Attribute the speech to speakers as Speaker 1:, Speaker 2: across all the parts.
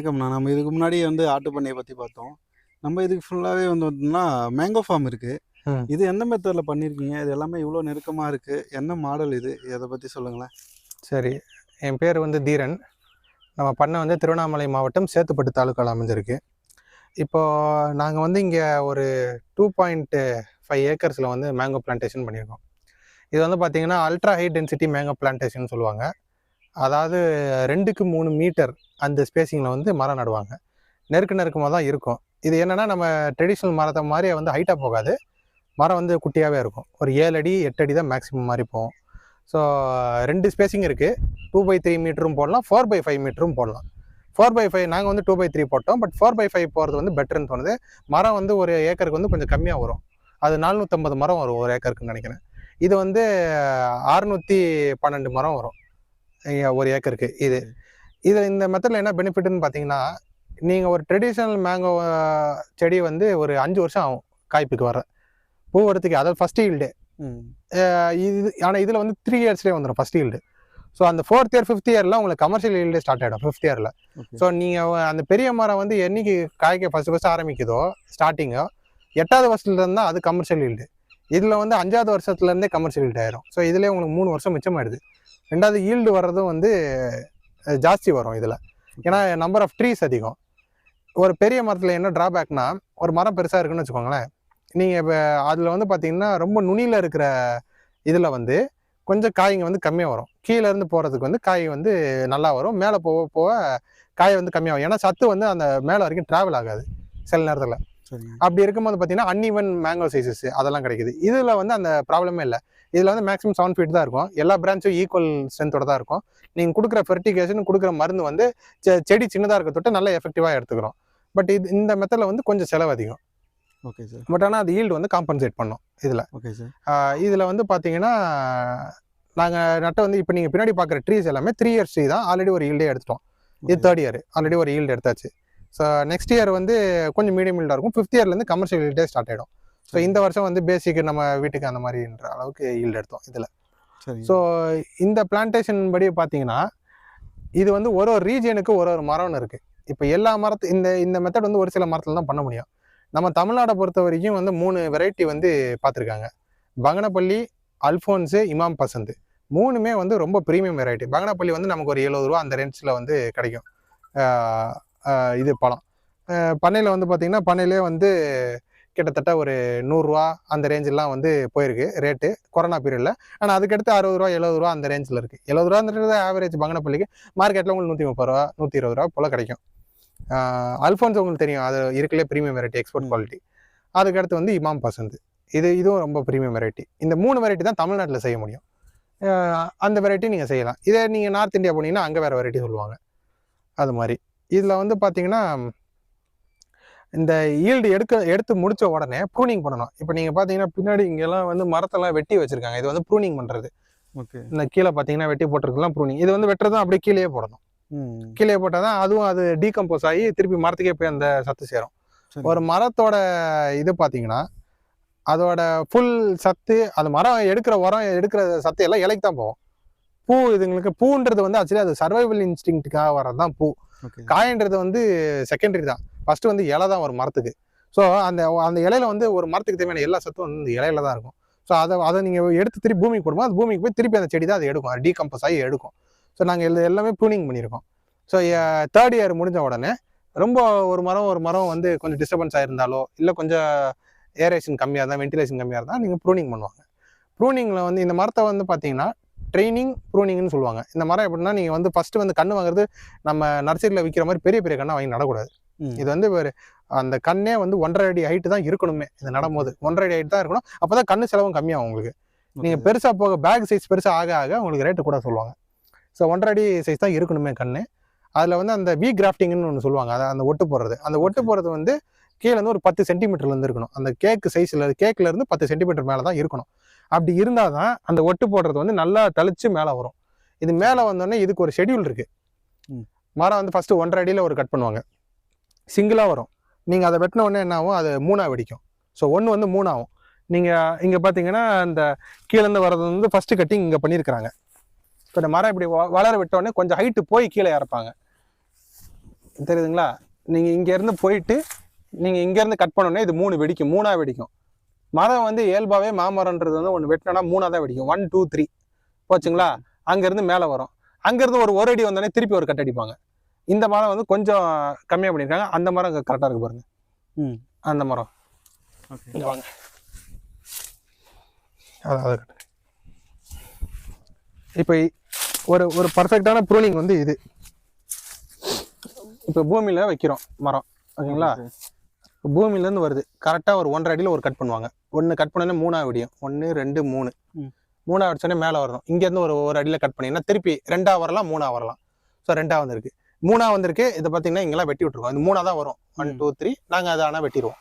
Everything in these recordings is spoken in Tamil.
Speaker 1: வணக்கம்ண்ணா நம்ம இதுக்கு முன்னாடி வந்து ஆட்டு பண்ணையை பற்றி பார்த்தோம். நம்ம இதுக்கு ஃபுல்லாகவே வந்து பார்த்தோம்னா மேங்கோ ஃபார்ம் இருக்குது. இது எந்த மெத்தடில் பண்ணியிருக்கீங்க இது எல்லாமே இவ்வளோ நெருக்கமாக இருக்குது என்ன மாடல் இது? இதை பற்றி சொல்லுங்களேன்.
Speaker 2: சரி. என் பேர் வந்து தீரன். நம்ம பண்ணை வந்து திருவண்ணாமலை மாவட்டம் சேத்துப்பட்டு தாலுக்காவில் அமைஞ்சிருக்கு. இப்போது நாங்கள் வந்து இங்கே ஒரு டூ பாயிண்ட் ஃபைவ் ஏக்கர்ஸில் வந்து மேங்கோ பிளான்டேஷன் பண்ணியிருக்கோம் இது வந்து பார்த்திங்கன்னா ultra high density mango plantation சொல்லுவாங்க. அதாவது ரெண்டுக்கு மூணு மீட்டர் அந்த ஸ்பேசிங்கில் வந்து மரம் நடுவாங்க. நெருக்க நெருக்கமாக தான் இருக்கும். இது என்னென்னா நம்ம ட்ரெடிஷ்னல் மரத்தை மாதிரி வந்து ஹைட்டாக போகாது. மரம் வந்து குட்டியாகவே இருக்கும். ஒரு ஏழு அடி எட்டு அடி தான் மேக்ஸிமம் மாதிரி போகும். ஸோ ரெண்டு ஸ்பேசிங் இருக்குது டூ பை த்ரீ மீட்டரும் போடலாம். ஃபோர் பை ஃபைவ் மீட்டரும் போடலாம். ஃபோர் பை ஃபைவ் நாங்கள் வந்து டூ பை த்ரீ போட்டோம். பட் ஃபோர் பை ஃபைவ் போகிறது வந்து பெட்டர்னு தோணுது. மரம் வந்து ஒரு ஏக்கருக்கு வந்து கொஞ்சம் கம்மியாக வரும். அது நானூற்றம்பது மரம் வரும் ஒரு ஏக்கருக்குன்னு நினைக்கிறேன். இது வந்து அறுநூற்றி பன்னெண்டு மரம் வரும். ஒரு ஏக்கருக்கு இது. இது இந்த மெத்தடில் என்ன பெனிஃபிட்னு பார்த்தீங்கன்னா நீங்கள் ஒரு ட்ரெடிஷ்னல் மேங்கோ செடி வந்து ஒரு அஞ்சு வருஷம் ஆகும் காய்ப்புக்கு வர பூ வரத்துக்கு அதாவது ஃபஸ்ட் ஈல்டு இது ஆனால் இதில் வந்து த்ரீ இயர்ஸ்லேயே வந்துடும் ஃபஸ்ட் ஈல்டு ஸோ அந்த ஃபோர்த் இயர் ஃபிஃப்த் இயரில் உங்களுக்கு கமர்ஷியல் ஈல்டு ஸ்டார்ட் ஆகிடும் ஃபிஃப்த் இயரில் ஸோ நீங்கள் அந்த பெரிய மரம் வந்து என்னைக்கு காய்க்க ஃபஸ்ட்டு ஃபஸ்ட்டு ஆரம்பிக்குதோ ஸ்டார்டிங்கோ எட்டாவது வருஷத்துலேருந்து அது கமர்ஷியல் ஈல்டு இதில் வந்து அஞ்சாவது வருஷத்துலேருந்தே கமர்ஷியல் ஈல்டு ஆயிரும். ஸோ இதுலேயே உங்களுக்கு மூணு வருஷம் மிச்சமாயிடுது. ரெண்டாவது ஈல்டு வர்றதும் வந்து ஜாஸ்தி வரும் இதில். ஏன்னா நம்பர் ஆஃப் ட்ரீஸ் அதிகம். ஒரு பெரிய மரத்தில் என்ன ட்ராபேக்னா ஒரு மரம் பெருசாக இருக்குன்னு வச்சுக்கோங்களேன். நீங்கள் இப்போ அதில் வந்து பார்த்தீங்கன்னா ரொம்ப நுனியில் இருக்கிற இதில் வந்து கொஞ்சம் காய்ங்க வந்து கம்மியாக வரும். கீழே இருந்து போகிறதுக்கு வந்து காய் வந்து நல்லா வரும். மேலே போக போக காய் வந்து கம்மியாகும் ஏன்னா சத்து வந்து அந்த மேலே வரைக்கும் ட்ராவல் ஆகாது சில நேரத்தில். அப்படி இருக்கும்போது பார்த்தீங்கன்னா அன்இவன் மேங்கோ சைஸஸ் அதெல்லாம் கிடைக்குது. இதில் வந்து அந்த ப்ராப்ளமே இல்லை. இதில் வந்து மேக்ஸிமம் செவன் ஃபீட் தான் இருக்கும். எல்லா பிரான்ச்சும் ஈக்குவல் ஸ்ட்ரென்த்தோட தான் இருக்கும். நீங்கள் கொடுக்குற ஃபெர்டிகேஷன் கொடுக்குற மருந்து வந்து செடி சின்னதாக இருக்க தொட்டு நல்லா எஃபெக்டிவாக எடுத்துக்கிறோம். பட் இது இந்த மெத்தடில் வந்து கொஞ்சம் செலவு அதிகம்.
Speaker 1: ஓகே சார்
Speaker 2: பட் ஆனால் அது ஈல்டு வந்து காம்பன்சேட் பண்ணும் இதில்.
Speaker 1: ஓகே சார்
Speaker 2: இதில் வந்து பார்த்தீங்கன்னா நாங்கள் நட்ட வந்து இப்போ நீங்கள் பின்னாடி பார்க்குற ட்ரீஸ் எல்லாமே த்ரீ இயர்ஸ் ட்ரீ தான் ஆல்ரெடி ஒரு ஈல்டே எடுத்துட்டோம். இது. தேர்ட் இயர் ஆல்ரெடி ஒரு ஈல்டு எடுத்தாச்சு. ஸோ நெக்ஸ்ட் இயர் வந்து கொஞ்சம் மீடியம் ஈல்டாக இருக்கும். ஃபிஃப்த் இயர்லேருந்து கமர்ஷியல் ஈல்டே ஸ்டார்ட் ஆகிடும் ஸோ இந்த வருஷம் வந்து பேசிக் நம்ம வீட்டுக்கு அந்த மாதிரின்ற அளவுக்கு ஈல்டு எடுத்தோம் இதில். ஸோ இந்த பிளான்டேஷன் படி பார்த்தீங்கன்னா இது வந்து ஒரு ஒரு ரீஜியனுக்கு ஒரு ஒரு மரம்னு இருக்குது இப்போ எல்லா மரத்து இந்த இந்த மெத்தட் வந்து ஒரு சில மரத்தில் தான் பண்ண முடியும். நம்ம தமிழ்நாடை பொறுத்த வரைக்கும் வந்து மூணு வெரைட்டி வந்து பார்த்துருக்காங்க பங்கனப்பள்ளி அல்ஃபோன்ஸு இமாம் பசந்த் மூணுமே வந்து ரொம்ப ப்ரீமியம் வெரைட்டி பங்கனப்பள்ளி வந்து நமக்கு ஒரு எழுபது ரூபா அந்த ரேஞ்சில் வந்து கிடைக்கும். இது பழம். பண்ணையில் வந்து பார்த்திங்கன்னா பண்ணையிலே வந்து கிட்டத்தட்ட ஒரு நூறுரூவா அந்த ரேஞ்செல்லாம் வந்து போயிருக்கு ரேட்டு கொரோனா பீரியடில் ஆனால் அதுக்கடுத்து அறுபது ரூபா எழுபது ரூபா அந்த ரேஞ்சில் இருக்குது எழுபது ரூபான்றது ஆவரேஜ் பங்கனப்பள்ளிக்கு மார்க்கெட்டில் உங்களுக்கு நூற்றி முப்பது ரூபா நூற்றி இருபது ரூபா போல் கிடைக்கும். அல்ஃபோன்ஸ் உங்களுக்கு தெரியும். அது இருக்கலே ப்ரீமியம் வெரைட்டி எக்ஸ்போர்ட். குவாலிட்டி அதுக்கடுத்து வந்து இமாம் பசந்த் இது இதுவும் ரொம்ப ப்ரீமியம் வெரைட்டி இந்த மூணு வெரைட்டி தான் தமிழ்நாட்டில் செய்ய முடியும். அந்த வெரைட்டி நீங்கள் செய்யலாம். இதே நீங்கள் நார்த் இந்தியா போனீங்கன்னா அங்கே வேறு வெரைட்டி சொல்லுவாங்க. அது மாதிரி. இதில் வந்து பார்த்தீங்கன்னா இந்த ஈல்டு எடுக்க எடுத்து முடிச்ச உடனே ப்ரூனிங் பண்ணணும். இப்போ நீங்கள் பார்த்தீங்கன்னா பின்னாடி இங்கெல்லாம் வந்து மரத்தெல்லாம் வெட்டி வச்சிருக்காங்க. இது வந்து ப்ரூனிங் பண்ணுறது
Speaker 1: ஓகே.
Speaker 2: இந்த கீழே பார்த்தீங்கன்னா வெட்டி போட்டிருக்கலாம் ப்ரூனிங் இது வந்து வெட்டுறதும் அப்படியே கீழே போடணும்.
Speaker 1: ம்.
Speaker 2: கீழே போட்டால் தான் அதுவும் அது டீகம்போஸ் ஆகி திருப்பி மரத்துக்கே போய் அந்த சத்து சேரும்.
Speaker 1: சரி.
Speaker 2: ஒரு மரத்தோட இது பார்த்தீங்கன்னா அதோட ஃபுல் சத்து அந்த மரம் எடுக்கிற உரம் எடுக்கிற சத்து எல்லாம் இலைக்கு தான் போகும். பூ இதுங்களுக்கு பூன்றது வந்து ஆக்சுவலி அது சர்வைவல் இன்ஸ்டிங்க்டுக்காக வர்றது தான் பூ. காயன்றது வந்து செகண்டரி தான். ஃபர்ஸ்ட் வந்து இலை தான் வரும் மரத்துக்கு. ஸோ அந்த அந்த இலையில வந்து ஒரு மரத்துக்கு தேவையான எல்லா சத்தும் வந்து இந்த இலையில தான் இருக்கும். ஸோ அதை அதை நீங்கள் எடுத்து திருப்பி பூமிக்கு போடும்போது அது பூமிக்கு போய் திருப்பி அந்த செடி தான் அதை எடுக்கும். அது டீகம்போஸ் ஆகி எடுக்கும். ஸோ நாங்கள் இது எல்லாமே ப்ரூனிங் பண்ணியிருக்கோம். ஸோ தேர்ட் இயர் முடிஞ்ச உடனே ரொம்ப ஒரு மரம் ஒரு மரம் வந்து கொஞ்சம் டிஸ்டர்பன்ஸ் ஆயிருந்தாலோ இல்லை கொஞ்சம் ஏரேஷன் கம்மியாக இருந்தால் வென்டிலேஷன் கம்மியாக இருந்தால் நீங்கள் ப்ரூனிங் பண்ணுவாங்க. ப்ரூனிங்கில் வந்து இந்த மரத்தை வந்து பார்த்தீங்கன்னா ட்ரைனிங் ப்ரூனிங்னு சொல்லுவாங்க. இந்த மரம் எப்படின்னா நீங்கள் வந்து ஃபஸ்ட்டு வந்து கன்று வாங்குறது நம்ம நர்சரியில் விற்கிற மாதிரி பெரிய பெரிய கண்ணை வாங்கி நடக்கூடாது. இது வந்து ஒரு அந்த கண்ணே வந்து ஒன்றரை அடி ஹைட்டு தான் இருக்கணுமே. இது நடும்போது ஒன்றரை அடி ஹைட் தான் இருக்கணும். அப்போ தான் கண்ணு செலவும் கம்மியாகும் உங்களுக்கு. நீங்கள் பெருசாக போக பேக் சைஸ் பெருசாக ஆக ஆக உங்களுக்கு ரேட்டு கூட சொல்லுவாங்க. ஸோ ஒன்றரை அடி சைஸ் தான் இருக்கணுமே கண்ணு. அதில் வந்து அந்த வி கிராஃப்டிங்னு ஒன்று சொல்லுவாங்க. அதை அந்த ஒட்டு போடுறது. அந்த ஒட்டு. போடுறது வந்து கீழே இருந்து ஒரு பத்து சென்டிமீட்டர்லேருந்து இருக்கணும். அந்த கேக்கு சைஸில் கேக்கில் இருந்து பத்து சென்டிமீட்டர் மேலே தான் இருக்கணும். அப்படி இருந்தால் தான் அந்த ஒட்டு போடுறது வந்து நல்லா தளிச்சு மேலே வரும். இது மேலே வந்தோடனே இதுக்கு ஒரு ஷெட்யூல் இருக்கு.
Speaker 1: ம்.
Speaker 2: மரம் வந்து ஃபஸ்ட்டு ஒன்றரை அடியில் ஒரு கட் பண்ணுவாங்க. சிங்கிளாக வரும். நீங்கள் அதை வெட்டின உடனே என்ன ஆகும்? அது மூணாக வெடிக்கும். ஸோ ஒன்று வந்து மூணாகும் நீங்கள் இங்கே பார்த்தீங்கன்னா அந்த கீழேருந்து வர்றது வந்து ஃபஸ்ட்டு கட்டிங் இங்கே பண்ணியிருக்கிறாங்க இப்போ இந்த மரம் இப்படி வ- வளர விட்ட உடனே கொஞ்சம் ஹைட்டு போய் கீழே இறப்பாங்க. தெரியுதுங்களா? நீங்கள் இங்கேருந்து போயிட்டு நீங்கள் இங்கேருந்து கட் பண்ணோன்னே இது மூணு வெடிக்கும். மூணாக வெடிக்கும். மரம் வந்து இயல்பாகவே மாமரம்ன்றது வந்து ஒன்று வெட்டினா மூணாக தான் வெடிக்கும். ஒன் டூ த்ரீ போச்சுங்களா? அங்கேருந்து மேலே வரும். அங்கேருந்து ஒரு ஒரு அடி வந்தோடனே திருப்பி ஒரு கட் அடிப்பாங்க. இந்த மரம் வந்து கொஞ்சம் கம்மியாக பண்ணியிருக்காங்க. அந்த மரம் கரெக்டாக இருக்கு பாருங்க.
Speaker 1: ம்.
Speaker 2: அந்த மரம்.
Speaker 1: ஓகே.
Speaker 2: இங்க வாங்க. அதான் அதை கட்டுங்க இப்போ ஒரு ஒரு பர்ஃபெக்டான ப்ரூனிங் வந்து இது. இப்போ பூமியில் வைக்கிறோம் மரம். ஓகேங்களா? பூமியிலேருந்து வருது. கரெக்டாக ஒரு ஒன்றரை அடியில் ஒரு கட் பண்ணுவாங்க. ஒன்று கட் பண்ணோன்னே மூணாவது விடியும். ஒன்று ரெண்டு மூணு. மூணாவது அடிச்சோடனே மேலே வரணும். இங்கேருந்து ஒரு ஒரு அடியில் கட் பண்ணிங்கன்னா திருப்பி ரெண்டா வரலாம் மூணா வரலாம். ஸோ ரெண்டா வந்திருக்கு. மூணா வந்திருக்கு. இதை பார்த்தீங்கன்னா இங்கெல்லாம் வெட்டி விட்ருக்கோம் இது மூணா தான் வரும். ஒன். டூ த்ரீ நாங்கள் அதை ஆனால் வெட்டிடுவோம்.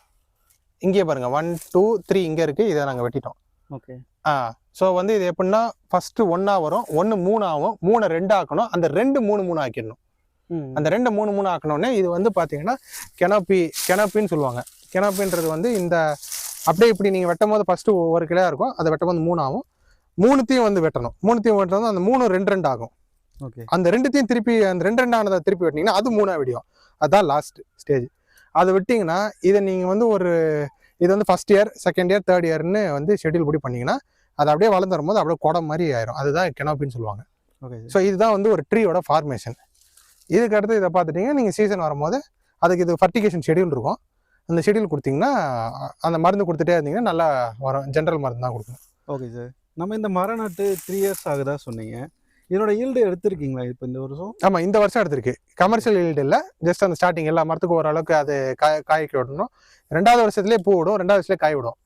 Speaker 2: இங்கேயே பாருங்க. ஒன் டூ த்ரீ இங்கே இருக்குது இதை நாங்கள் வெட்டிட்டோம்.
Speaker 1: ஓகே.
Speaker 2: ஆ ஸோ வந்து இது எப்படின்னா ஃபஸ்ட்டு ஒன்றா வரும். ஒன்று மூணு ஆகும் மூணை ரெண்டு ஆக்கணும் அந்த ரெண்டு மூணு மூணு ஆக்கிடணும். அந்த ரெண்டு மூணு மூணு ஆக்கணுன்னே இது வந்து பார்த்தீங்கன்னா கெனப்பி கெனப்பின்னு சொல்லுவாங்க. கெனப்பின்றது வந்து இந்த அப்படியே இப்படி நீங்கள் வெட்டும் போது ஃபஸ்ட்டு ஒரு கிளையாக இருக்கும். அதை வெட்டும் போது மூணு ஆகும். மூணுத்தையும் வந்து வெட்டணும். மூணுத்தையும் வெட்டுறது அந்த மூணு ரெண்டு ரெண்டு ஆகும்.
Speaker 1: ஓகே.
Speaker 2: அந்த ரெண்டுத்தையும் திருப்பி அந்த ரெண்டு ரெண்டு ஆனதை திருப்பி வெட்டினீங்கன்னா அது மூணா வெடியும். அதுதான் லாஸ்ட் ஸ்டேஜ் அதை விட்டிங்கன்னா இதை நீங்கள் வந்து ஒரு இது வந்து first year second year third இயர்னு வந்து ஷெட்யூல் படி பண்ணீங்கன்னா அது அப்படியே வளர்ந்து வரும்போது அப்படியே குடம் மாதிரி ஆயிரும். அதுதான் கெனோப்பின்னு சொல்லுவாங்க.
Speaker 1: ஓகே.
Speaker 2: ஸோ இதுதான் வந்து ஒரு ட்ரீயோட ஃபார்மேஷன் இதுக்கு அடுத்து இதை பார்த்துட்டீங்கன்னா நீங்கள் சீசன் வரும்போது அதுக்கு இது ஃபர்டிகேஷன் ஷெட்யூல் இருக்கும். அந்த ஷெட்யூல் கொடுத்தீங்கன்னா அந்த மருந்து கொடுத்துட்டே இருந்தீங்கன்னா நல்லா வரும். ஜென்ரல் மருந்து தான் கொடுக்கும்
Speaker 1: ஓகே சார் நம்ம இந்த மரம் நட்டு த்ரீ இயர்ஸ் ஆகுதா சொன்னீங்க. இதோட ஈல்டு எடுத்திருக்கீங்களா இப்போ இந்த வருஷம்?
Speaker 2: ஆமாம் இந்த வருஷம் எடுத்திருக்கு. கமர்ஷியல் ஈல்டு இல்லை. ஜஸ்ட் அந்த ஸ்டார்டிங் எல்லா மரத்துக்கும் ஓரளவுக்கு அது காய காய்க்க விடணும் ரெண்டாவது வருஷத்துலேயே பூ விடும் ரெண்டாவது வருஷத்துலேயே காய் விடும்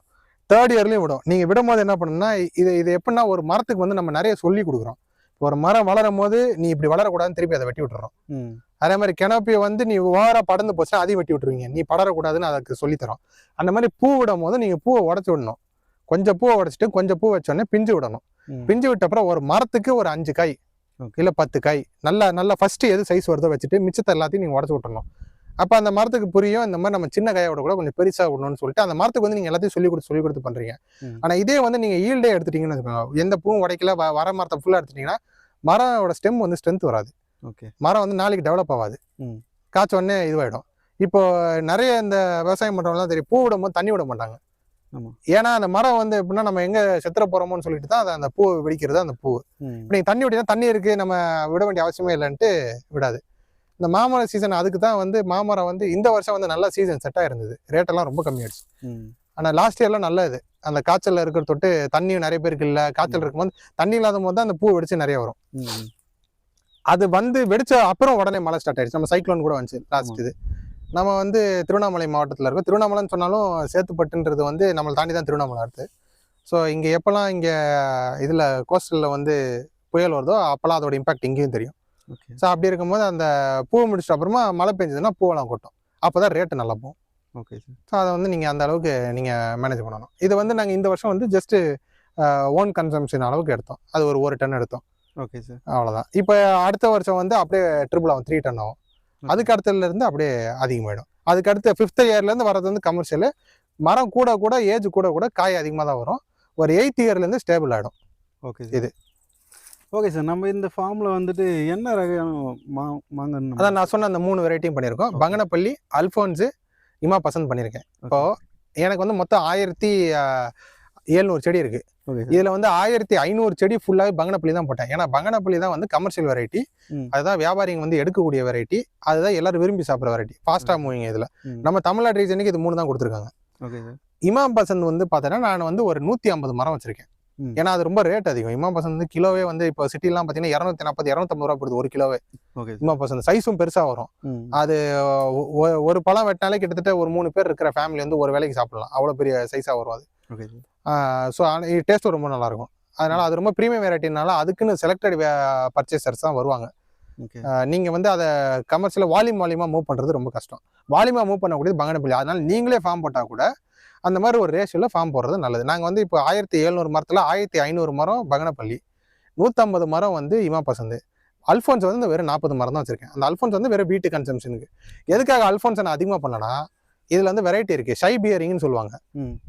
Speaker 2: தேர்ட் இயர்லேயும் விடும் நீங்கள் விடும்போது என்ன பண்ணணும்னா இது இது எப்படின்னா ஒரு மரத்துக்கு வந்து நம்ம நிறைய சொல்லி கொடுக்குறோம். ஒரு மரம் வளரும் போது நீ இப்படி வளரக்கூடாதுன்னு திருப்பி அதை வெட்டி விட்டுறோம் அதே மாதிரி கிணப்பியை வந்து நீ ஓவரா படர்ந்து போச்சுன்னா அதையும் வெட்டி விட்டுருவீங்க. நீ படரக்கூடாதுன்னு அதுக்கு சொல்லித்தரோம். அந்த மாதிரி பூ விடும் போது நீங்கள் பூவை உடச்சி விடணும். கொஞ்சம் பூவை உடச்சிட்டு கொஞ்சம் பூ வச்சோடனே பிஞ்சு விடணும். பிஞ்சு விட்ட அப்புறம் ஒரு மரத்துக்கு ஒரு அஞ்சு காய். இல்லை பத்து காய் நல்லா நல்லா ஃபர்ஸ்ட் எது சைஸ் வருதோ வச்சுட்டு மிச்சத்தை எல்லாத்தையும் நீங்கள் உடச்சி விட்டுறணும். அப்போ அந்த மரத்துக்கு புரியும் இந்த மாதிரி நம்ம சின்ன காயை விட கூட கொஞ்சம் பெருசாக விடணும்னு சொல்லிட்டு அந்த மரத்துக்கு வந்து நீங்கள் எல்லாத்தையும் சொல்லி கொடுத்து சொல்லி கொடுத்து பண்ணுறீங்க. ஆனால் இதே வந்து நீங்கள் ஈல்டே எடுத்துட்டீங்கன்னு வச்சுக்கோங்க. எந்த பூவும் உடைக்கல வர மரத்தை ஃபுல்லாக எடுத்துட்டீங்கன்னா மரோட ஸ்டெம் வந்து ஸ்ட்ரென்த் வராது.
Speaker 1: ஓகே.
Speaker 2: மரம் வந்து நாளைக்கு டெவலப் ஆகாது. காய்ச்ச உடனே இதுவாயிடும். இப்போ நிறைய இந்த விவசாயம் பண்றவங்கலாம் தெரியும் பூ விடும் போது தண்ணி விட மாட்டாங்க. ஏன்னா அந்த மரம் வந்து எப்படின்னா நம்ம எங்க செத்துற போறோமோன்னு சொல்லிட்டு தான் அந்த பூ வெடிக்கிறது அந்த பூ. இப்போ நீங்க தண்ணி விட்டீங்கன்னா தண்ணி இருக்கு நம்ம விட வேண்டிய அவசியமே இல்லைன்ட்டு விடாது. இந்த மாமரம் சீசன் அதுக்கு தான் வந்து மாமரம் வந்து இந்த வருஷம் வந்து நல்ல சீசன் செட் ஆயிருந்தது. ரேட்டெல்லாம் ரொம்ப கம்மியாயிடுச்சு. ஆனால் லாஸ்ட் இயர்லாம் நல்ல இது அந்த காய்ச்சல்ல இருக்கிற தொட்டு தண்ணியும் நிறைய பேருக்கு இல்லை. காய்ச்சல் இருக்கும்போது தண்ணி இல்லாத போது தான் அந்த பூ வெடிச்சு நிறைய வரும். அது வந்து வெடிச்ச அப்புறம் உடனே மழை ஸ்டார்ட் ஆயிடுச்சு. நம்ம சைக்ளோன் கூட வந்துச்சு லாஸ்ட் இது. நம்ம வந்து திருவண்ணாமலை மாவட்டத்தில் இருக்கோம். திருவண்ணாமலைன்னு சொன்னாலும் சேத்துப்பட்டுன்றது வந்து நம்மளை தாண்டி தான் திருவண்ணாமலை அடுத்து. ஸோ இங்கே எப்போல்லாம் இங்கே இதில் கோஸ்டலில் வந்து புயல் வருதோ அப்போல்லாம் அதோட இம்பாக்ட் இங்கேயும் தெரியும். ஸோ அப்படி இருக்கும்போது அந்த பூ முடிச்சிட்ட அப்புறமா மழை பெஞ்சதுன்னா பூவெல்லாம் கொட்டும். அப்போ தான் ரேட்டு நல்லா போகும்.
Speaker 1: ஓகே சார்
Speaker 2: ஸோ அதை வந்து நீங்கள் அந்த அளவுக்கு நீங்கள் மேனேஜ் பண்ணணும். இது வந்து நாங்கள் இந்த வருஷம் வந்து ஜஸ்ட்டு ஓன் கன்சம்ஷன் அளவுக்கு எடுத்தோம். அது ஒரு ஒரு டன் எடுத்தோம்.
Speaker 1: ஓகே சார்
Speaker 2: அவ்வளோதான் இப்போ அடுத்த வருஷம் வந்து அப்படியே ட்ரிபிள் ஆகும் த்ரீ டன் ஆகும். அதுக்கு அடுத்ததுல இருந்து அப்படியே அதிகமாயிடும். அதுக்கு அடுத்த ஃபிஃப்த் இயர்லேருந்து வர்றது வந்து கமர்ஷியல் மரம் கூட கூட ஏஜ் கூட கூட காய் அதிகமாக தான் வரும். ஒரு எயித் இயர்லேருந்து ஸ்டேபிள் ஆகிடும்
Speaker 1: ஓகே
Speaker 2: இது.
Speaker 1: ஓகே சார் நம்ம இந்த ஃபார்ம்ல வந்துட்டு என்ன ரகம் மா மாங்கன்னு
Speaker 2: அதான் நான் சொன்ன அந்த மூணு வெரைட்டியும் பண்ணியிருக்கோம். பங்கனப்பள்ளி அல்ஃபோன்ஸு இமா பசந்த் பண்ணியிருக்கேன். இப்போ எனக்கு வந்து மொத்தம் ஆயிரத்தி ஏழ்நூறு செடி இருக்கு.
Speaker 1: ஓகே சார்
Speaker 2: இதில் வந்து ஆயிரத்தி ஐநூறு செடி ஃபுல்லாகவே பங்கனப்பள்ளி தான் போட்டேன். ஏன்னா பங்கனப்பள்ளி தான் வந்து கமர்ஷியல் வெரைட்டி. அதுதான் வியாபாரிங்க வந்து எடுக்கக்கூடிய வெரைட்டி அதுதான் எல்லாரும் விரும்பி சாப்பிட்ற வெரைட்டி ஃபாஸ்ட்டாக மூவிங் இதில். நம்ம தமிழ்நாடு ரீஜனுக்கு இது மூணு தான் கொடுத்துருக்காங்க.
Speaker 1: ஓகே சார்
Speaker 2: இமாம் பசந்த் வந்து பார்த்தோன்னா நான் வந்து ஒரு நூற்றி ஐம்பது மரம் வச்சிருக்கேன். ஏன்னா அது ரொம்ப ரேட் அதிகம். இமாம் பசந்த் வந்து கிலோவே வந்து இப்போ சிட்டிலாம் பார்த்தீங்கன்னா இரநூத்தி நாற்பது இரநூத்தம்பது ரூபா போடுது ஒரு கிலோவே. இமாம் பசந்த் சைஸும் பெருசாக வரும். அது ஒரு பழம் வெட்டினாலே கிட்டத்தட்ட ஒரு மூணு பேர் இருக்கிற ஃபேமிலி வந்து ஒரு வேலைக்கு சாப்பிடலாம். அவ்வளோ பெரிய சைஸாக வரும் அது. ஸோ டேஸ்ட்டும் ரொம்ப நல்லா இருக்கும் அதனால அது ரொம்ப ப்ரீமியம் வெரைட்டினால அதுக்குன்னு செலக்டட் பர்ச்சேசர்ஸ் தான் வருவாங்க.
Speaker 1: ஓகே.
Speaker 2: ஆஹ் நீங்க வந்து அதை கமர்ஷியல் வால்யூம் வால்யூமா மூவ் பண்றது ரொம்ப கஷ்டம். வால்யூமா மூவ் பண்ணக்கூடியது பங்கனப்பள்ளி. அதனால நீங்களே ஃபார்ம் போட்டா கூட அந்த மாதிரி ஒரு ரேஷியோல ஃபார்ம் போடுறது நல்லது. நாங்க வந்து இப்போ ஆயிரத்தி எழுநூறு மரத்துல ஆயிரத்தி ஐநூறு மரம் பங்கனப்பள்ளி நூற்றம்பது மரம் வந்து இமா பசந்து. அல்ஃபோன்ஸ் வந்து வெறும் நாற்பது மரம் தான் வச்சிருக்கேன். அந்த அல்ஃபோன்ஸ் வந்து வெறும் வீட்டு கன்சம்ஷனுக்கு எதுக்காக அல்ஃபோன்ஸ் நான் அதிகமாக பண்ணனா இதுல வந்து வெரைட்டி இருக்கு. ஷை பியரிங்னு சொல்லுவாங்க.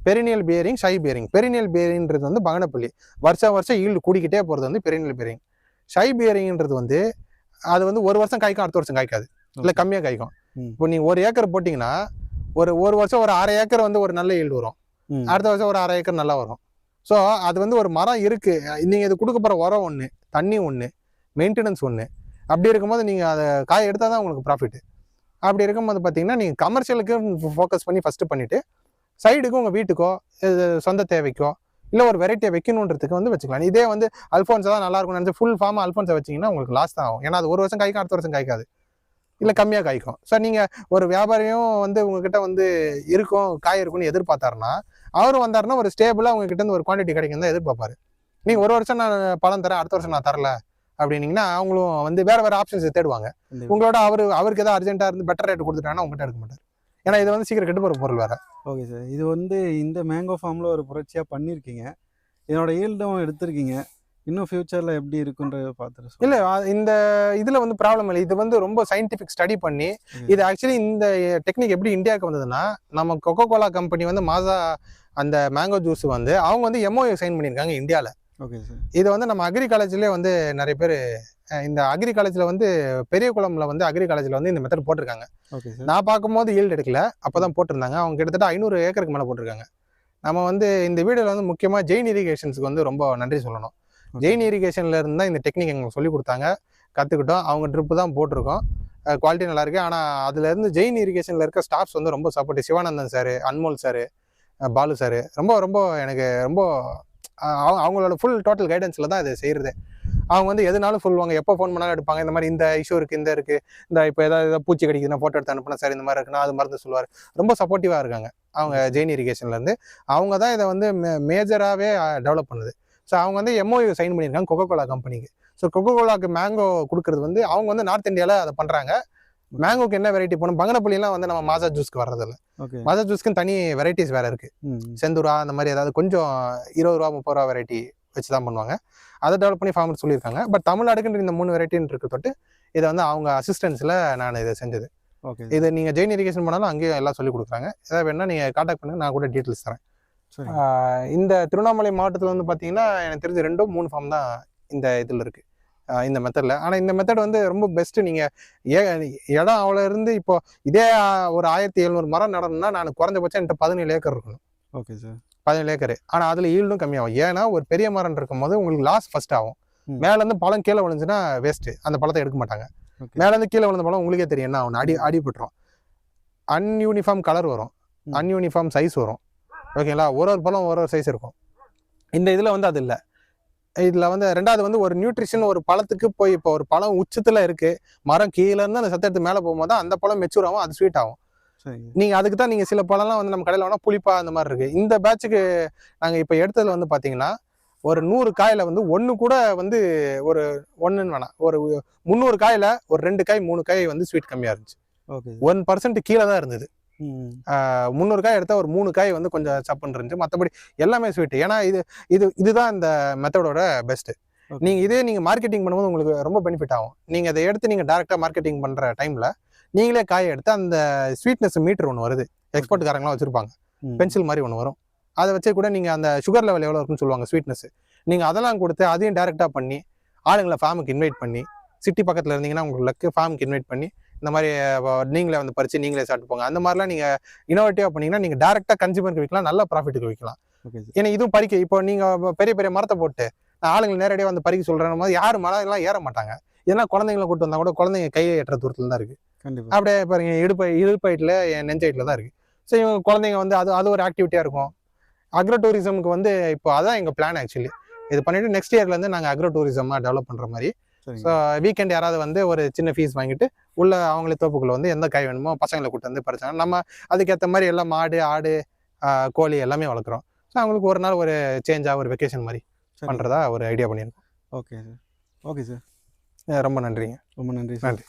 Speaker 2: Perennial bearing shy bearing perennial பியரிங்ன்றது வந்து பங்கனப்பள்ளி வருஷம் வருஷம் ஈல்டு கூடிக்கிட்டே போகிறது வந்து பெரினியல் பியரிங் ஷை பியரிங்ன்றது வந்து அது வந்து ஒரு வருஷம் காய்க்கும் அடுத்த வருஷம் காய்க்காது. இல்லை கம்மியாக காய்க்கும். இப்போ நீங்கள் ஒரு ஏக்கர் போட்டிங்கன்னா ஒரு ஒரு வருஷம் ஒரு அரை ஏக்கர் வந்து ஒரு நல்ல ஈல்டு வரும். அடுத்த வருஷம் ஒரு அரை ஏக்கர் நல்லா வரும். ஸோ அது வந்து ஒரு மரம் இருக்குது நீங்கள் இது கொடுக்க போகிற உரம் ஒன்று தண்ணி ஒன்று மெயின்டெனன்ஸ் ஒன்று அப்படி இருக்கும்போது நீங்கள் அதை காய எடுத்தால் தான் உங்களுக்கு ப்ராஃபிட் அப்படி இருக்கும்போது பார்த்தீங்கன்னா நீங்கள் கமர்ஷியலுக்கு ஃபோக்கஸ் பண்ணி ஃபஸ்ட்டு பண்ணிவிட்டு சைடுக்கு உங்கள் வீட்டுக்கோ இது சொந்த தேவைக்கோ இல்லை ஒரு வெரைட்டியை வைக்கணுன்றதுக்கு வந்து வச்சுக்கலாம். இதே வந்து அல்ஃபோன்ஸா தான் நல்லா இருக்கும் நினச்சி ஃபுல் ஃபார்மாக அல்ஃபோன்ஸை வச்சிங்கன்னா உங்களுக்கு லாஸ் தான் ஆகும். ஏன்னா அது ஒரு வருஷம் காய்க்கும் அடுத்த வருஷம் காய்க்காது. இல்லை கம்மியாக காய்க்கும். சார் நீங்கள் ஒரு வியாபாரியும் வந்து உங்ககிட்ட வந்து இருக்கும் காய் இருக்கும்னு எதிர்பார்த்தாருன்னா அவரும் வந்தாருன்னா ஒரு ஸ்டேபிளாக உங்ககிட்ட இருந்து ஒரு குவான்டிட்டி கிடைக்கும் தான் எதிர்பார்ப்பாரு. நீங்கள் ஒரு வருஷம் நான் பழம் தரேன் அடுத்த வருஷம் நான் தரல அப்படின்னீங்கன்னா அவங்களும் வந்து வேற வேற ஆப்ஷன்ஸ் தேடுவாங்க. உங்களோட அவர் அவருக்கு ஏதாவது அர்ஜென்ட்டாக இருந்து பெட்டர் ரேட் கொடுத்துட்டாங்கன்னா உங்ககிட்ட எடுக்க மாட்டார். ஏன்னா இது வந்து சீக்கிரம் கெட்டு போகிற பொருள் வேற.
Speaker 1: ஓகே சார் இது வந்து இந்த மேங்கோ ஃபார்மில் ஒரு புரட்சியாக பண்ணியிருக்கீங்க இதனோட ஈல்டும் எடுத்திருக்கீங்க. இன்னும் ஃப்யூச்சரில் எப்படி இருக்குன்றத பார்த்துட்டு
Speaker 2: இல்ல இந்த இதுல வந்து ப்ராப்ளம் இல்லை. இது வந்து ரொம்ப சயின்டிபிக் ஸ்டடி பண்ணி. இது ஆக்சுவலி இந்த டெக்னிக் எப்படி இந்தியாவுக்கு வந்ததுன்னா நம்ம கொக்கோ கோலா கம்பெனி வந்து மாசா அந்த மேங்கோ ஜூஸ் வந்து அவங்க வந்து எம்ஓஏ சைன் பண்ணியிருக்காங்க இந்தியாவில்
Speaker 1: ஓகே சார்
Speaker 2: இது வந்து நம்ம அக்ரி காலேஜ்லேயே வந்து நிறைய பேர் இந்த அக்ரி காலேஜில் வந்து பெரிய குளம்ல வந்து அக்ரி காலேஜில் வந்து இந்த மெத்தட் போட்டிருக்காங்க.
Speaker 1: ஓகே சார்
Speaker 2: நான் பார்க்கும்போது ஈல்டு எடுக்கல. அப்போ தான் போட்டிருந்தாங்க. அவங்க கிட்டத்தட்ட ஐநூறு ஏக்கருக்கு மேலே போட்டிருக்காங்க. நம்ம வந்து இந்த வீடியோவில் வந்து முக்கியமாக ஜெயின் இரிகேஷன்ஸ்க்கு வந்து ரொம்ப நன்றி சொல்லணும். ஜெயின் இரிகேஷன்ல இருந்து தான் இந்த டெக்னிக் எங்களுக்கு சொல்லி கொடுத்தாங்க. கற்றுக்கிட்டோம் அவங்க ட்ரிப்பு தான் போட்டிருக்கோம். குவாலிட்டி நல்லா இருக்கு. ஆனால் அதுல இருந்து ஜெயின் இரிகேஷனில் இருக்க ஸ்டாஃப்ஸ் வந்து ரொம்ப support Sivanandan sir Anmol sir Balu sir ரொம்ப ரொம்ப எனக்கு ரொம்ப அவங்களோட ஃபுல் டோட்டல் கைடன்ஸில் தான் இதை செய்கிறது அவங்க வந்து எதுனாலும் சொல்லுவாங்க. எப்போ ஃபோன் பண்ணாலும் எடுப்பாங்க. இந்த மாதிரி இந்த இஷ்யூ இருக்குது இந்த இருக்குது இந்த இப்போ ஏதாவது ஏதாவது பூச்சி கடிக்குதுன்னா ஃபோட்டோ எடுத்து அனுப்புனா சார் இந்த மாதிரி இருக்குன்னா அது மருந்து சொல்லுவார். ரொம்ப சப்போர்ட்டிவாக இருக்காங்க. அவங்க ஜெயின் இரிகேஷன்லேருந்து அவங்க தான் இதை வந்து மேஜராகவே டெவலப் பண்ணுது. ஸோ அவங்க வந்து எம்ஓயு சைன் பண்ணியிருக்காங்க கொக்கோ கோலா கம்பெனிக்கு ஸோ கொக்கோ கோலாக்கு மேங்கோ கொடுக்கறது வந்து அவங்க வந்து நார்த் இந்தியாவில் அதை பண்ணுறாங்க மேங்கோக்கு என்ன வெரைட்டி போகணும்? பங்கனப்பள்ளிலாம் வந்து நம்ம மாசா ஜூஸ்க்கு வர்றதில்ல. மாசா ஜூஸ்க்குன்னு தனி வெரைட்டிஸ் வேறு இருக்குது செந்தூரா அந்த மாதிரி ஏதாவது கொஞ்சம் இருபது ரூபா முப்பது ரூபா வெரைட்டி வச்சு தான் பண்ணுவாங்க. அதை டெவலப் பண்ணி ஃபார்மர் சொல்லியிருக்காங்க. பட் தமிழ்நாடுக்குன்ற இந்த மூணு வெரைட்டின்னு இருக்க தொட்டு இதை வந்து அவங்க அசிஸ்டன்ஸில் நான் இதை செஞ்சது.
Speaker 1: ஓகே
Speaker 2: இதை நீங்கள் ஜெயின் இரிகேஷன் பண்ணாலும் அங்கேயும் எல்லாம் சொல்லி கொடுக்குறாங்க. ஏதாவது வேணா நீங்கள் காண்டாக்ட் பண்ணுங்க நான் கூட டீட்டெயில்ஸ் தரேன். இந்த திருவண்ணாமலை மாவட்டத்தில் வந்து பார்த்தீங்கன்னா எனக்கு தெரிஞ்ச ரெண்டோ மூணு ஃபார்ம் தான் இந்த இதில் இருக்குது இந்த மெத்தடில் ஆனால் இந்த மெத்தட் வந்து ரொம்ப பெஸ்ட்டு நீங்கள் ஏ இடம் அவ்வளோ இருந்து இப்போ இதே ஒரு ஆயிரத்தி எழுநூறு மரம் நடணும்னா நான் குறைஞ்சபட்சம் என்கிட்ட பதினேழு ஏக்கர் இருக்கணும்.
Speaker 1: ஓகே சார்
Speaker 2: பதினேழு ஏக்கர். ஆனால் அதில் ஈல்டும் கம்மியாகும். ஏன்னா ஒரு பெரிய மரம் இருக்கும் போது உங்களுக்கு லாஸ் ஃபர்ஸ்ட் ஆகும். மேலேருந்து பழம் கீழே விழுந்துச்சுன்னா வேஸ்ட்டு அந்த பழத்தை எடுக்க மாட்டாங்க. மேலேருந்து கீழே விழுந்த பழம் உங்களுக்கே தெரியும் என்ன ஆகும் அடி அடிபட்டுரும். அன்யூனிஃபார்ம் கலர் வரும். அன்யூனிஃபார்ம் சைஸ் வரும். ஓகேங்களா? ஒரு ஒரு பழம் ஒரு ஒரு சைஸ் இருக்கும். இந்த இதில் வந்து அது இல்லை. இதில் வந்து ரெண்டாவது வந்து ஒரு நியூட்ரிஷன் ஒரு பழத்துக்கு போய் இப்போ ஒரு பழம் உச்சத்தில் இருக்குது மரம் கீழே இருந்து அந்த சத்தை எடுத்து மேலே போகும்போது தான் அந்த பழம் மெச்சூர் ஆகும் அது ஸ்வீட் ஆகும். நீங்கள் அதுக்கு தான் நீங்கள் சில பழம்லாம் வந்து நம்ம கடையில் வேணால் புளிப்பா அந்த மாதிரி இருக்குது இந்த பேட்சுக்கு நாங்கள் இப்போ எடுத்ததுல வந்து பார்த்தீங்கன்னா ஒரு நூறு காயில் வந்து ஒன்று கூட வந்து ஒரு ஒன்றுன்னு வேணாம். ஒரு முந்நூறு காயில் ஒரு ரெண்டு காய் மூணு காய் வந்து ஸ்வீட் கம்மியாக இருந்துச்சு.
Speaker 1: ஓகே.
Speaker 2: ஒன் பர்சன்ட் கீழே தான் இருந்தது. முந்நூறு காய் எடுத்தால் ஒரு மூணு காய் வந்து கொஞ்சம் சப்புன்னு இருந்துச்சு. மற்றபடி எல்லாமே ஸ்வீட் ஏன்னா இது இது இதுதான் இந்த மெத்தடோட பெஸ்ட்டு. நீங்கள் இதே நீங்கள் மார்க்கெட்டிங் பண்ணும்போது உங்களுக்கு ரொம்ப பெனிஃபிட் ஆகும். நீங்கள் அதை எடுத்து நீங்கள் டேரெக்டாக மார்க்கெட்டிங் பண்ணுற டைமில் நீங்களே காயை எடுத்து அந்த ஸ்வீட்னஸ் மீட்டர் ஒன்று வருது. எக்ஸ்போர்ட்காரங்களாம் வச்சுருப்பாங்க. பென்சில் மாதிரி ஒன்று வரும். அதை வச்சே கூட நீங்கள் அந்த சுகர் லெவல் எவ்வளோ இருக்குன்னு சொல்லுவாங்க ஸ்வீட்னஸ் நீங்கள் அதெல்லாம் கொடுத்து அதையும் டேரெக்டாக பண்ணி ஆளுங்களை ஃபார்முக்கு இன்வைட் பண்ணி சிட்டி பக்கத்தில் இருந்தீங்கன்னா உங்களுக்கு ஃபார்முக்கு இன்வைட் பண்ணி இந்த மாதிரி நீங்களே வந்து பறித்து நீங்களே சாப்பிட்டு போங்க. அந்த மாதிரிலாம் நீங்கள் இனோவேட்டிவாக பண்ணீங்கன்னா நீங்கள் டேரெக்டாக கன்சியூமருக்கு விற்கலாம் நல்ல ப்ராஃபிட்டுக்கு விற்கலாம் ஏன்னா இதுவும் பறிக்க இப்போ நீங்கள் பெரிய பெரிய மரத்தை போட்டு ஆளுங்களை நேரடியாக வந்து பறிக்க சொல்கிறேன் போது யாரும் மரம் எல்லாம் ஏற மாட்டாங்க. ஏன்னா குழந்தைங்களை கூட்டு வந்தால் கூட குழந்தைங்க கையை எட்டுற தூரத்தில் தான் இருக்குது
Speaker 1: கண்டிப்பாக
Speaker 2: அப்படியே பாருங்க இடுப்பு இடுப்பு ஹைட்டில் என் நெஞ்ச ஹைட்டில் தான் இருக்குது ஸோ இவங்க குழந்தைங்க வந்து அது அது ஒரு ஆக்டிவிட்டியாக இருக்கும். அக்ரோ டூரிசமுக்கு வந்து இப்போ அதான் எங்கள் பிளான் ஆக்சுவலி இது பண்ணிட்டு நெக்ஸ்ட் இயர்லேருந்து நாங்கள் அக்ரோ டூரிசமாக டெவலப் பண்ணுற மாதிரி ஸோ வீக்கெண்ட் யாராவது வந்து ஒரு சின்ன ஃபீஸ் வாங்கிட்டு உள்ள அவங்களே தோப்புக்குள்ள வந்து எந்த காய் வேணுமோ பசங்களை கூட்டு வந்து பறிச்சாங்க நம்ம அதுக்கேற்ற மாதிரி எல்லாம் மாடு ஆடு கோழி எல்லாமே வளர்க்குறோம். ஸோ அவங்களுக்கு ஒரு நாள் ஒரு சேஞ்சாக ஒரு வெக்கேஷன் மாதிரி பண்ணுறதா ஒரு ஐடியா பண்ணியிருக்கோம்.
Speaker 1: ஓகே சார் ஓகே சார்
Speaker 2: ரொம்ப நன்றிங்க.
Speaker 1: ரொம்ப நன்றி
Speaker 2: நன்றி.